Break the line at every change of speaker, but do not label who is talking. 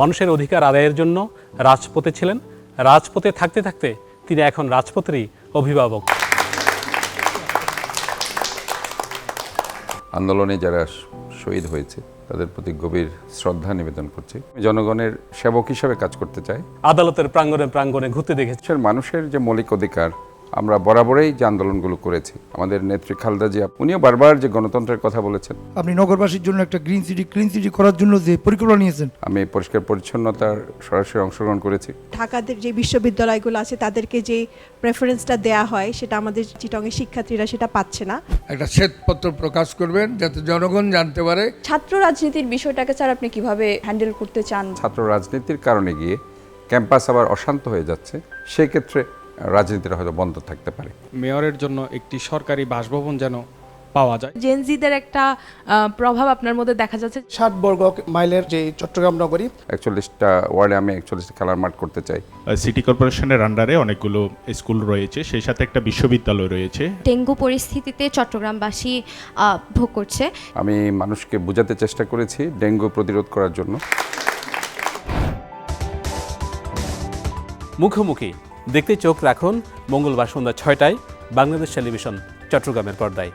মানুষের অধিকার আদায়ের জন্য রাজপথে ছিলেন। রাজপথে থাকতে থাকতে তিনি এখন রাজপথেরই অভিভাবক।
আন্দোলনে যারা শহীদ হয়েছে তাদের প্রতি গভীর শ্রদ্ধা নিবেদন করছি। জনগণের সেবক হিসাবে কাজ করতে চাই।
আদালতের প্রাঙ্গণে প্রাঙ্গণে ঘুরতে দেখেছি।
মানুষের যে মৌলিক অধিকার আমরা বরাবরই যে আন্দোলনগুলো করেছি। আমাদের নেত্রী খালদা জিয়া উনিও বারবার যে গণতন্ত্রের কথা বলেছেন।
আপনি নগরবাসীর জন্য একটা গ্রিন সিটি ক্লিন সিটি করার জন্য যে পরিকল্পনা নিয়েছেন।
আমি পরিষ্কার পরিচ্ছন্নতার সরাসরি অংশগ্রহণ করেছি।
ঢাকাতে যে বিশ্ববিদ্যালয়গুলো আছে তাদেরকে যে প্রেফারেন্সটা দেয়া হয় সেটা আমাদের চিটংয়ের শিক্ষার্থীরা সেটা পাচ্ছে না।
একটা শ্বেতপত্র প্রকাশ করবেন যাতে জনগণ জানতে পারে।
ছাত্র রাজনীতির বিষয়টাকে স্যার আপনি কীভাবে হ্যান্ডেল করতে চান?
ছাত্র রাজনীতির কারণে গিয়ে ক্যাম্পাস আবার অশান্ত হয়ে যাচ্ছে। সেক্ষেত্রে রাজনীতিটা হয়তো বন্ধ থাকতে পারে।
মেয়রের জন্য একটি সরকারি বাসভবন যেন পাওয়া যায়।
জেনজিদের একটা প্রভাব আপনার মধ্যে দেখা যাচ্ছে?
ষাট বর্গ মাইলের যে চট্টগ্রাম নগরী।
একচল্লিশটা ওয়ার্ডে আমি একচল্লিশটা খেলার মাঠ করতে চাই।
সিটি কর্পোরেশনের আন্ডারে অনেকগুলো স্কুল রয়েছে সেই সাথে একটা বিশ্ববিদ্যালয় রয়েছে।
ডেঙ্গু পরিস্থিতিতে চট্টগ্রামবাসী ভোগ করছে।
আমি মানুষকে বোঝাতে চেষ্টা করেছি ডেঙ্গু প্রতিরোধ করার জন্য।
মুখোমুখি দেখতে চোখ রাখুন মঙ্গলবার সন্ধ্যা ছয়টায় বাংলাদেশ টেলিভিশন চট্টগ্রামের পর্দায়।